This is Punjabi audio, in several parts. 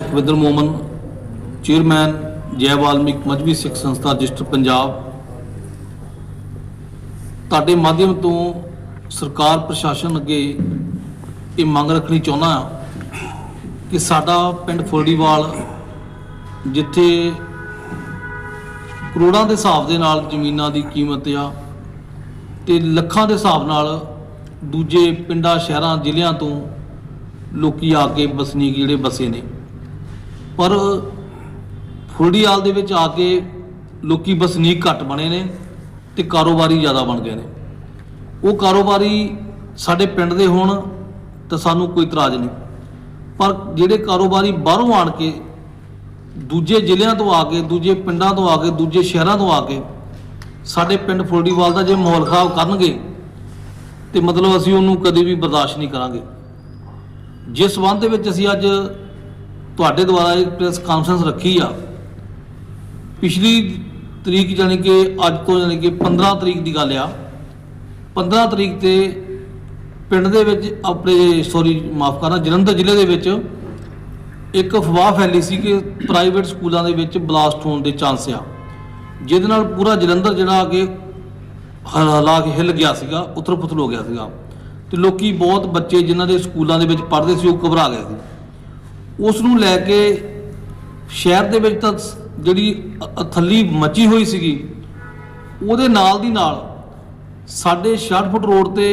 ਵਿਦਰ ਮੋਮਨ, ਚੇਅਰਮੈਨ ਜੈ ਵਾਲਮੀਕ ਮਜਬੀ ਸਿੱਖ ਸੰਸਥਾ ਰਜਿਸਟਰ ਪੰਜਾਬ। ਤੁਹਾਡੇ ਮਾਧਿਅਮ ਤੋਂ ਸਰਕਾਰ ਪ੍ਰਸ਼ਾਸਨ ਅੱਗੇ ਇਹ ਮੰਗ ਰੱਖਣੀ ਚਾਹੁੰਦਾ ਹਾਂ ਕਿ ਸਾਡਾ ਪਿੰਡ ਫੁਲੜੀਵਾਲ, ਜਿੱਥੇ ਕਰੋੜਾਂ ਦੇ ਹਿਸਾਬ ਦੇ ਨਾਲ ਜ਼ਮੀਨਾਂ ਦੀ ਕੀਮਤ ਆ ਤੇ ਲੱਖਾਂ ਦੇ ਹਿਸਾਬ ਨਾਲ ਦੂਜੇ ਪਿੰਡਾਂ, ਸ਼ਹਿਰਾਂ, ਜ਼ਿਲ੍ਹਿਆਂ ਤੋਂ ਲੋਕੀ ਆ ਕੇ ਵਸਨੀਕ ਜਿਹੜੇ ਬਸੇ ਨੇ। ਪਰ ਫੁਲੜੀਵਾਲ ਦੇ ਵਿੱਚ ਆ ਕੇ ਲੋਕੀ ਵਸਨੀਕ ਘੱਟ ਬਣੇ ਨੇ ਤੇ ਕਾਰੋਬਾਰੀ ਜ਼ਿਆਦਾ ਬਣ ਗਏ ਨੇ। ਉਹ ਕਾਰੋਬਾਰੀ ਸਾਡੇ ਪਿੰਡ ਦੇ ਹੋਣ ਤਾਂ ਸਾਨੂੰ ਕੋਈ ਇਤਰਾਜ਼ ਨਹੀਂ। ਪਰ ਜਿਹੜੇ ਕਾਰੋਬਾਰੀ ਬਾਹਰੋਂ ਆਣ ਕੇ ਦੂਜੇ ਜ਼ਿਲ੍ਹਿਆਂ ਤੋਂ ਆ ਕੇ, ਦੂਜੇ ਪਿੰਡਾਂ ਤੋਂ ਆ ਕੇ, ਦੂਜੇ ਸ਼ਹਿਰਾਂ ਤੋਂ ਆ ਕੇ ਸਾਡੇ ਪਿੰਡ ਫੁਲੜੀਵਾਲ ਦਾ ਜੇ ਮਾਹੌਲ ਖਰਾਬ ਕਰਨਗੇ ਤੇ ਮਤਲਬ ਅਸੀਂ ਉਹਨੂੰ ਕਦੇ ਵੀ ਬਰਦਾਸ਼ਤ ਨਹੀਂ ਕਰਾਂਗੇ। ਜਿਸ ਸੰਬੰਧ ਦੇ ਵਿੱਚ ਅਸੀਂ ਅੱਜ ਤੁਹਾਡੇ ਦੁਆਰਾ ਇੱਕ ਪ੍ਰੈਸ ਕਾਨਫਰੰਸ ਰੱਖੀ ਆ। ਪਿਛਲੀ ਤਰੀਕ ਜਾਣੀ ਕਿ ਅੱਜ ਤੋਂ ਜਾਣੀ ਕਿ 15 ਤਰੀਕ ਦੀ ਗੱਲ ਆ। 15 ਤਰੀਕ ਤੇ ਪਿੰਡ ਦੇ ਵਿੱਚ ਆਪਣੇ ਸੌਰੀ ਮਾਫ ਕਰਨਾ, ਜਲੰਧਰ ਜ਼ਿਲ੍ਹੇ ਦੇ ਵਿੱਚ ਇੱਕ ਅਫਵਾਹ ਫੈਲੀ ਸੀ ਕਿ ਪ੍ਰਾਈਵੇਟ ਸਕੂਲਾਂ ਦੇ ਵਿੱਚ ਬਲਾਸਟ ਹੋਣ ਦੇ ਚਾਂਸ ਆ। ਜਿਹਦੇ ਨਾਲ ਪੂਰਾ ਜਲੰਧਰ ਜਿਹੜਾ ਕਿ ਹਲਾ ਕੇ ਹਿੱਲ ਗਿਆ ਸੀਗਾ ਉਥਲ ਪੁਥਲ ਹੋ ਗਿਆ ਸੀਗਾ। ਤੇ ਲੋਕੀ ਬਹੁਤ ਬੱਚੇ ਜਿਨ੍ਹਾਂ ਦੇ ਸਕੂਲਾਂ ਦੇ ਵਿੱਚ ਪੜ੍ਹਦੇ ਸੀ, ਉਹ ਘਬਰਾ ਗਏ ਸੀ। ਉਸ ਨੂੰ ਲੈ ਕੇ ਸ਼ਹਿਰ ਦੇ ਵਿੱਚ ਤਾਂ ਜਿਹੜੀ ਥੱਲੀ ਮੱਚੀ ਹੋਈ ਸੀਗੀ, ਉਹਦੇ ਨਾਲ ਦੀ ਨਾਲ ਸਾਡੇ 66 ਫੁੱਟ ਰੋਡ ਤੇ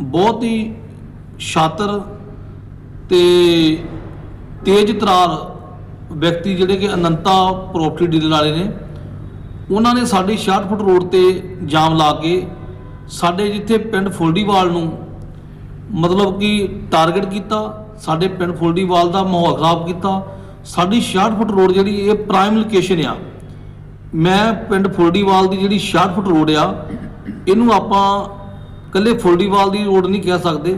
ਬਹੁਤ ਹੀ ਸ਼ਾਤਰ ਤੇ ਤੇਜ਼ ਤਰਾਰ ਵਿਅਕਤੀ ਜਿਹੜੇ ਕਿ ਅਨੰਤਾ ਪ੍ਰਾਪਰਟੀ ਡੀਲਰ ਵਾਲੇ ਨੇ, ਉਹਨਾਂ ਨੇ ਸਾਡੀ 66 ਫੁੱਟ ਰੋਡ ਤੇ ਜਾਮ ਲਾ ਕੇ ਸਾਡੇ ਜਿੱਥੇ ਪਿੰਡ ਫੁਲੜੀਵਾਲ ਨੂੰ ਮਤਲਬ ਕਿ ਟਾਰਗੇਟ ਕੀਤਾ ਸਾਡੇ ਪਿੰਡ ਫੁਲੜੀਵਾਲ ਦਾ ਮਾਹੌਲ ਖਰਾਬ ਕੀਤਾ। ਸਾਡੀ 66 ਫੁੱਟ ਰੋਡ ਜਿਹੜੀ, ਇਹ ਪ੍ਰਾਈਮ ਲੋਕੇਸ਼ਨ ਆ। ਮੈਂ ਪਿੰਡ ਫੁਲੜੀਵਾਲ ਦੀ ਜਿਹੜੀ 66 ਫੁੱਟ ਰੋਡ ਆ, ਇਹਨੂੰ ਆਪਾਂ ਕੱਲੇ ਫੁਲੜੀਵਾਲ ਦੀ ਰੋਡ ਨਹੀਂ ਕਹਿ ਸਕਦੇ।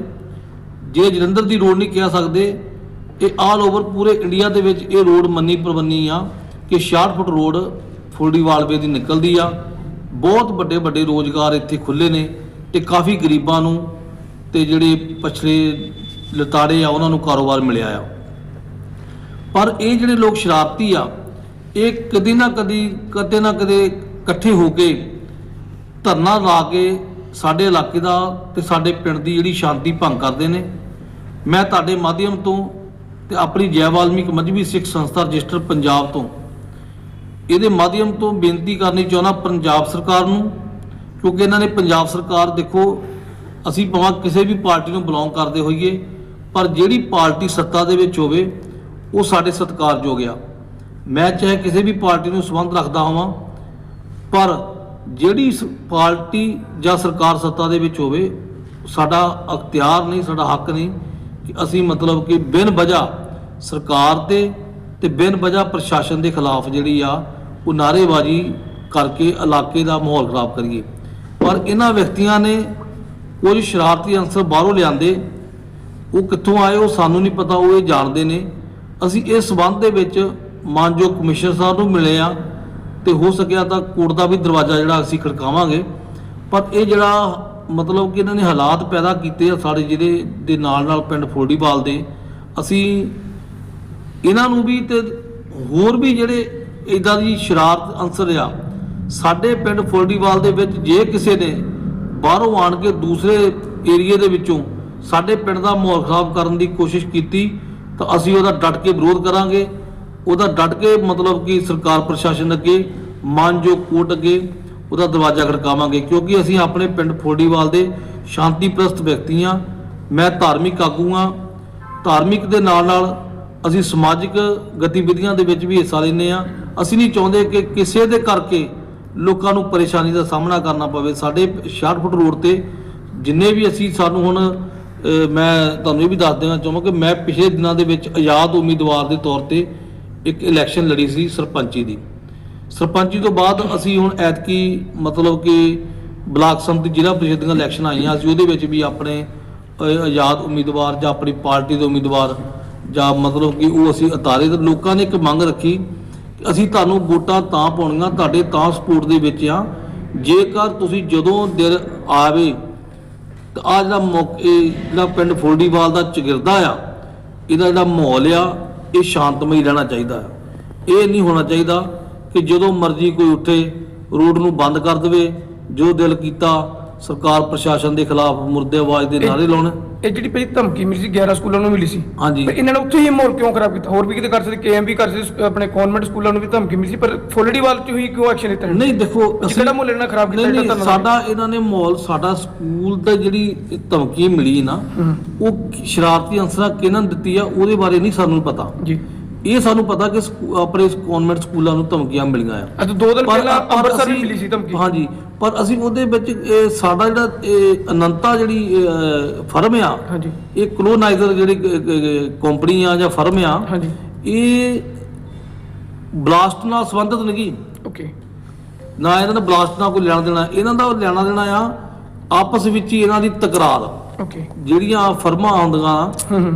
ਜੇ ਜਲੰਧਰ ਦੀ ਰੋਡ ਨਹੀਂ ਕਹਿ ਸਕਦੇ, ਇਹ ਆਲ ਓਵਰ ਪੂਰੇ ਇੰਡੀਆ ਦੇ ਵਿੱਚ ਇਹ ਰੋਡ ਮੰਨੀ ਪ੍ਰਬੰਨੀ ਆ ਕਿ 66 ਫੁੱਟ ਰੋਡ ਫੁਲਦੀਵਾਲਵੇ ਦੀ ਨਿਕਲਦੀ ਆ। ਬਹੁਤ ਵੱਡੇ ਵੱਡੇ ਰੋਜ਼ਗਾਰ ਇੱਥੇ ਖੁੱਲੇ ਨੇ ਤੇ ਕਾਫੀ ਗਰੀਬਾਂ ਨੂੰ ਤੇ ਜਿਹੜੇ ਪਛੜੇ ਲਤਾੜੇ ਆ, ਉਹਨਾਂ ਨੂੰ ਕਾਰੋਬਾਰ ਮਿਲਿਆ ਆ। ਪਰ ਇਹ ਜਿਹੜੇ ਲੋਕ ਸ਼ਰਾਰਤੀ ਆ, ਇਹ ਕਦੀ ਨਾ ਕਦੀ, ਕਦੇ ਨਾ ਕਦੇ ਇਕੱਠੇ ਹੋ ਕੇ ਧਰਨਾ ਲਾ ਕੇ ਸਾਡੇ ਇਲਾਕੇ ਦਾ ਤੇ ਸਾਡੇ ਪਿੰਡ ਦੀ ਜਿਹੜੀ ਸ਼ਾਂਤੀ ਭੰਗ ਕਰਦੇ ਨੇ। ਮੈਂ ਤੁਹਾਡੇ ਮਾਧਿਅਮ ਤੋਂ ਤੇ ਆਪਣੀ ਜੈ ਵਾਲਮੀਕ ਮਜਬੀ ਸਿੱਖ ਸੰਸਥਾ ਰਜਿਸਟਰ ਪੰਜਾਬ ਤੋਂ ਇਹਦੇ ਮਾਧਿਅਮ ਤੋਂ ਬੇਨਤੀ ਕਰਨੀ ਚਾਹੁੰਦਾ ਪੰਜਾਬ ਸਰਕਾਰ ਨੂੰ, ਕਿਉਂਕਿ ਇਹਨਾਂ ਨੇ ਪੰਜਾਬ ਸਰਕਾਰ ਦੇਖੋ, ਅਸੀਂ ਭਾਵੇਂ ਕਿਸੇ ਵੀ ਪਾਰਟੀ ਨੂੰ ਬਿਲੋਂਗ ਕਰਦੇ ਹੋਈਏ ਪਰ ਜਿਹੜੀ ਪਾਰਟੀ ਸੱਤਾ ਦੇ ਵਿੱਚ ਹੋਵੇ, ਉਹ ਸਾਡੇ ਸਤਿਕਾਰਯੋਗ ਆ। ਮੈਂ ਚਾਹੇ ਕਿਸੇ ਵੀ ਪਾਰਟੀ ਨੂੰ ਸੰਬੰਧ ਰੱਖਦਾ ਹੋਵਾਂ, ਪਰ ਜਿਹੜੀ ਸ- ਪਾਰਟੀ ਜਾਂ ਸਰਕਾਰ ਸੱਤਾ ਦੇ ਵਿੱਚ ਹੋਵੇ, ਸਾਡਾ ਅਖਤਿਆਰ ਨਹੀਂ, ਸਾਡਾ ਹੱਕ ਨਹੀਂ ਕਿ ਅਸੀਂ ਮਤਲਬ ਕਿ ਬਿਨ ਵਜ੍ਹਾ ਸਰਕਾਰ ਤੇ ਤੇ ਬਿਨ ਵਜ੍ਹਾ ਪ੍ਰਸ਼ਾਸਨ ਦੇ ਖਿਲਾਫ ਜਿਹੜੀ ਆ, ਉਹ ਨਾਅਰੇਬਾਜ਼ੀ ਕਰਕੇ ਇਲਾਕੇ ਦਾ ਮਾਹੌਲ ਖਰਾਬ ਕਰੀਏ। ਪਰ ਇਹਨਾਂ ਵਿਅਕਤੀਆਂ ਨੇ ਕੁਝ ਸ਼ਰਾਰਤੀ ਅੰਸਰ ਬਾਹਰੋਂ ਲਿਆਂਦੇ ਉਹ ਕਿੱਥੋਂ ਆਏ ਉਹ ਸਾਨੂੰ ਨਹੀਂ ਪਤਾ, ਉਹ ਇਹ ਜਾਣਦੇ ਨੇ। ਅਸੀਂ ਇਸ ਸਬੰਧ ਦੇ ਵਿੱਚ ਮਾਨਯੋਗ ਕਮਿਸ਼ਨਰ ਸਾਹਿਬ ਨੂੰ ਮਿਲੇ ਆ ਤੇ ਹੋ ਸਕਿਆ ਤਾਂ ਕੋਰਟ ਦਾ ਵੀ ਦਰਵਾਜ਼ਾ ਜਿਹੜਾ ਅਸੀਂ ਖੜਕਾਵਾਂਗੇ। ਪਰ ਇਹ ਜਿਹੜਾ ਮਤਲਬ ਕਿ ਇਹਨਾਂ ਨੇ ਹਾਲਾਤ ਪੈਦਾ ਕੀਤੇ ਆ ਸਾਡੇ ਜ਼ਿਲ੍ਹੇ ਦੇ ਨਾਲ ਨਾਲ ਪਿੰਡ ਫੋਲਡੀਵਾਲ ਦੇ, ਅਸੀਂ ਇਹਨਾਂ ਨੂੰ ਵੀ ਤੇ ਹੋਰ ਵੀ ਜਿਹੜੇ ਇਦਾਂ ਦੀ ਸ਼ਰਾਰਤ ਅੰਸਰ ਆ, ਸਾਡੇ ਪਿੰਡ ਫੋਲਡੀਵਾਲ ਦੇ ਵਿੱਚ ਜੇ ਕਿਸੇ ਨੇ ਬਾਹਰੋਂ ਆਣ ਕੇ ਦੂਸਰੇ ਏਰੀਏ ਦੇ ਵਿੱਚੋਂ ਸਾਡੇ ਪਿੰਡ ਦਾ ਮਾਹੌਲ ਖਰਾਬ ਕਰਨ ਦੀ ਕੋਸ਼ਿਸ਼ ਕੀਤੀ ਤਾਂ ਅਸੀਂ ਉਹਦਾ ਡਟ ਕੇ ਵਿਰੋਧ ਕਰਾਂਗੇ। ਉਹਦਾ ਡਟ ਕੇ ਮਤਲਬ ਕਿ ਸਰਕਾਰ ਪ੍ਰਸ਼ਾਸਨ ਅੱਗੇ, ਮਾਨਯੋਗ ਕੋਰਟ ਅੱਗੇ ਉਹਦਾ ਦਰਵਾਜ਼ਾ ਖੜਕਾਵਾਂਗੇ ਕਿਉਂਕਿ ਅਸੀਂ ਆਪਣੇ ਪਿੰਡ ਫੋਲਡੀਵਾਲ ਦੇ ਸ਼ਾਂਤੀ ਪ੍ਰਸਤ ਵਿਅਕਤੀ ਹਾਂ। ਮੈਂ ਧਾਰਮਿਕ ਆਗੂ ਹਾਂ। ਧਾਰਮਿਕ ਦੇ ਨਾਲ ਨਾਲ ਅਸੀਂ ਸਮਾਜਿਕ ਗਤੀਵਿਧੀਆਂ ਦੇ ਵਿੱਚ ਵੀ ਹਿੱਸਾ ਲੈਂਦੇ ਆ ਅਸੀਂ ਨਹੀਂ ਚਾਹੁੰਦੇ ਕਿ ਕਿਸੇ ਦੇ ਕਰਕੇ ਲੋਕਾਂ ਨੂੰ ਪਰੇਸ਼ਾਨੀ ਦਾ ਸਾਹਮਣਾ ਕਰਨਾ ਪਵੇ। ਸਾਡੇ 66 ਫੁੱਟ ਰੋਡ ਤੇ ਜਿੰਨੇ ਵੀ ਅਸੀਂ ਸਾਨੂੰ ਹੁਣ ਮੈਂ ਤੁਹਾਨੂੰ ਇਹ ਵੀ ਦੱਸ ਦੇਣਾ ਚਾਹੁੰਦਾ ਕਿ ਮੈਂ ਪਿਛਲੇ ਦਿਨਾਂ ਦੇ ਵਿੱਚ ਆਜ਼ਾਦ ਉਮੀਦਵਾਰ ਦੇ ਤੌਰ ਤੇ ਇੱਕ ਇਲੈਕਸ਼ਨ ਲੜੀ ਸੀ ਸਰਪੰਚੀ ਦੀ। ਸਰਪੰਚੀ ਤੋਂ ਬਾਅਦ ਅਸੀਂ ਹੁਣ ਐਤਕੀ ਮਤਲਬ ਕਿ ਬਲਾਕ ਸੰਮਤੀ ਜ਼ਿਲ੍ਹਾ ਪ੍ਰੀਸ਼ਦ ਦੀਆਂ ਇਲੈਕਸ਼ਨ ਆਈਆਂ ਅਸੀਂ ਉਹਦੇ ਵਿੱਚ ਵੀ ਆਪਣੇ ਆਜ਼ਾਦ ਉਮੀਦਵਾਰ ਜਾਂ ਆਪਣੀ ਪਾਰਟੀ ਦੇ ਉਮੀਦਵਾਰ ਜਾਂ ਮਤਲਬ ਕਿ ਉਹ ਅਸੀਂ ਉਤਾਰੇ ਤੇ ਲੋਕਾਂ ਨੇ ਇੱਕ ਮੰਗ ਰੱਖੀ ਅਸੀਂ ਤੁਹਾਨੂੰ ਵੋਟਾਂ ਤਾਂ ਪਾਉਣੀਆਂ, ਤੁਹਾਡੇ ਤਾਂ ਸਪੋਰਟ ਦੇ ਵਿੱਚ ਆ। ਜੇਕਰ ਤੁਸੀਂ ਜਦੋਂ ਦਿਨ ਆਵੇ ਤਾਂ ਆ ਜਿਹੜਾ ਮੌਕੇ ਜਿਹੜਾ ਪਿੰਡ ਫੁਲਡੀਵਾਲ ਦਾ ਚਗਿਰਦਾ ਆ, ਇਹਦਾ ਜਿਹੜਾ ਮਾਹੌਲ ਆ, ਇਹ ਸ਼ਾਂਤਮਈ ਰਹਿਣਾ ਚਾਹੀਦਾ ਆ। ਇਹ ਨਹੀਂ ਹੋਣਾ ਚਾਹੀਦਾ ਕਿ ਜਦੋਂ ਮਰਜ਼ੀ ਕੋਈ ਉੱਠੇ ਰੋਡ ਨੂੰ ਬੰਦ ਕਰ ਦੇਵੇ, ਜੋ ਦਿਲ ਕੀਤਾ ਸਰਕਾਰ ਪ੍ਰਸ਼ਾਸਨ ਦੇ ਖਿਲਾਫ ਮੁਰਦੇ ਆਵਾਜ਼ ਦੇ ਨਾਰੇ ਲਾਉਣ। ਇਹ ਜਿਹੜੀ ਪਹਿਲੀ ਧਮਕੀ ਮਿਲੀ ਸੀ 11 ਸਕੂਲਾਂ ਨੂੰ ਮਿਲੀ ਸੀ। ਹਾਂਜੀ। ਪਰ ਇਹਨਾਂ ਨੇ ਉੱਥੇ ਹੀ ਮੋਰ ਕਿਉਂ ਖਰਾਬ ਕੀਤਾ? ਹੋਰ ਵੀ ਕਿਤੇ ਕਰ ਸਕਦੇ? ਕੇਐਮ ਵੀ ਕਰ ਸਕਦੇ ਆਪਣੇ ਕਨਵੈਂਟ ਸਕੂਲਾਂ ਨੂੰ ਵੀ ਧਮਕੀ ਮਿਲੀ ਸੀ ਪਰ ਫੁੱਲੜੀਵਾਲ ਚ ਹੀ ਕਿਉਂ ਐਕਸ਼ਨ ਲਿੱਤਾ ਨਹੀਂ ਦੇਖੋ ਕਿਹੜਾ ਮੁੱਲ ਇਹਨਾਂ ਖਰਾਬ ਕੀਤਾ ਨਹੀਂ ਜਿਹੜਾ ਨਹੀਂ ਤੁਹਾਨੂੰ ਸਾਡਾ ਇਹਨਾਂ ਨੇ ਮਾਹੌਲ ਸਾਡਾ ਸਕੂਲ ਦਾ ਜਿਹੜੀ ਧਮਕੀ ਮਿਲੀ ਨਾ ਉਹ ਸ਼ਰਾਰਤੀ ਅੰਸਰਾਂ ਕਿਹਨਾਂ ਨੇ ਦਿੱਤੀ ਆ ਉਹਦੇ ਬਾਰੇ ਨਹੀਂ ਸਾਨੂੰ ਪਤਾ। ਜੀ। ਇਹ ਸਾਨੂੰ ਪਤਾ ਕਿ ਸਕੂ- ਆਪਣੇ ਕਨਵੈਂਟ ਸਕੂਲਾਂ ਨੂੰ ਧਮਕੀਆਂ ਮਿਲੀਆਂ ਆ। ਅੱਜ ਦੋ ਦਿਨ ਪਹਿਲਾਂ ਅੰਮ੍ਰਿਤਸਰ ਵੀ ਅਸੀਂ- ਮਿਲੀ ਸੀ ਧਮਕੀ। ਹਾਂਜੀ। ਪਰ ਅਸੀਂ ਉਹਦੇ ਵਿੱਚ ਇਹ ਸਾਡਾ ਜਿਹੜਾ ਇਹ ਅਨੰਤਾ ਜਿਹੜੀ ਫਰਮ ਆ ਹਾਂਜੀ। ਇਹ ਕਲੋਨਾਈਜ਼ਰ ਜਿਹੜੀ ਕੰਪਨੀ ਆ ਜਾਂ ਫਰਮ ਆ ਹਾਂਜੀ। ਇਹ ਬਲਾਸਟ ਨਾਲ ਸੰਬੰਧਿਤ ਨਹੀਂ ਓਕੇ ਨਾ ਇਹਨਾਂ ਦਾ ਬਲਾਸਟ ਨਾਲ ਕੋਈ ਲੈਣਾ ਦੇਣਾ ਇਹਨਾਂ ਦਾ ਲੈਣਾ ਦੇਣਾ ਆ ਆਪਸ ਵਿੱਚ ਹੀ ਇਹਨਾਂ ਦੀ ਤਕਰਾਰ। ਓਕੇ ਜਿਹੜੀਆਂ ਫਰਮਾਂ ਆਉਂਦੀਆਂ।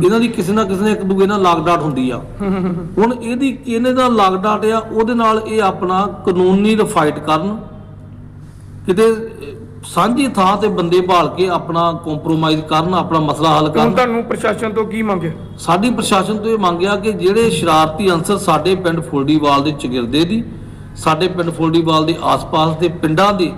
ਇਹਨਾਂ ਦੀ ਕਿਸੇ ਨਾ ਕਿਸੇ ਨਾਲ ਇੱਕ ਦੂਜੇ ਨਾਲ ਲਾਗਡਾਟ ਹੁੰਦੀ ਆ। ਹੁਣ ਇਹਦੀ ਇਹਨੇ ਦਾ ਲਾਗਡਾਟ ਆ ਉਹਦੇ ਨਾਲ ਇਹ ਆਪਣਾ ਕਾਨੂੰਨੀ ਰਫਾਈਟ ਕਰਨ ਕਿਤੇ ਸਾਂਝੀ ਥਾਂ ਤੇ ਬੰਦੇ ਭਾਲ ਕੇ ਆਪਣਾ ਕੰਪਰੋਮਾਈਜ਼ ਕਰਨ ਆਪਣਾ ਮਸਲਾ ਹੱਲ ਹੁਣ ਕਰਨ ਤੁਹਾਨੂੰ ਪ੍ਰਸ਼ਾਸਨ ਤੋਂ ਕੀ ਮੰਗਿਆ ਸਾਡੀ ਪ੍ਰਸ਼ਾਸਨ ਤੋਂ ਇਹ ਮੰਗਿਆ ਕਿ ਜਿਹੜੇ ਸ਼ਰਾਰਤੀ ਅੰਸਰ ਸਾਡੇ ਪਿੰਡ ਫੁਲਡੀਵਾਲ ਦੇ ਚਗਿਰਦੇ ਦੀ ਸਾਡੇ ਪਿੰਡ ਫੁਲਡੀਵਾਲ ਦੇ ਆਸ-ਪਾਸ ਦੇ ਪਿੰਡਾਂ ਦੇ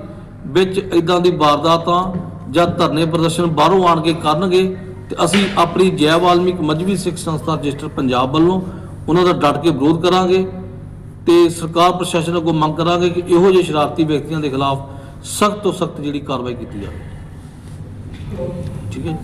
ਵਿੱਚ ਇਦਾਂ ਦੀ ਵਾਰਦਾਤਾਂ ਜਾਂ ਧਰਨੇ ਪ੍ਰਦਰਸ਼ਨ ਬਾਹਰੋਂ ਆਣ ਕੇ ਕਰਨਗੇ ਤੇ ਅਸੀਂ ਆਪਣੀ ਜੈ ਵਾਲਮੀਕ ਮਜਬੀ ਸਿੱਖ ਸੰਸਥਾ ਰਜਿਸਟਰ ਪੰਜਾਬ ਵੱਲੋਂ ਉਹਨਾਂ ਦਾ ਡਟ ਕੇ ਵਿਰੋਧ ਕਰਾਂਗੇ ਤੇ ਸਰਕਾਰ ਪ੍ਰਸ਼ਾਸਨ ਅੱਗੋਂ ਮੰਗ ਕਰਾਂਗੇ ਕਿ ਇਹੋ ਜਿਹੇ ਸ਼ਰਾਰਤੀ ਵਿਅਕਤੀਆਂ ਦੇ ਖਿਲਾਫ ਸਖਤ ਤੋਂ ਸਖਤ ਜਿਹੜੀ ਕਾਰਵਾਈ ਕੀਤੀ ਜਾਵੇ। ਠੀਕ ਹੈ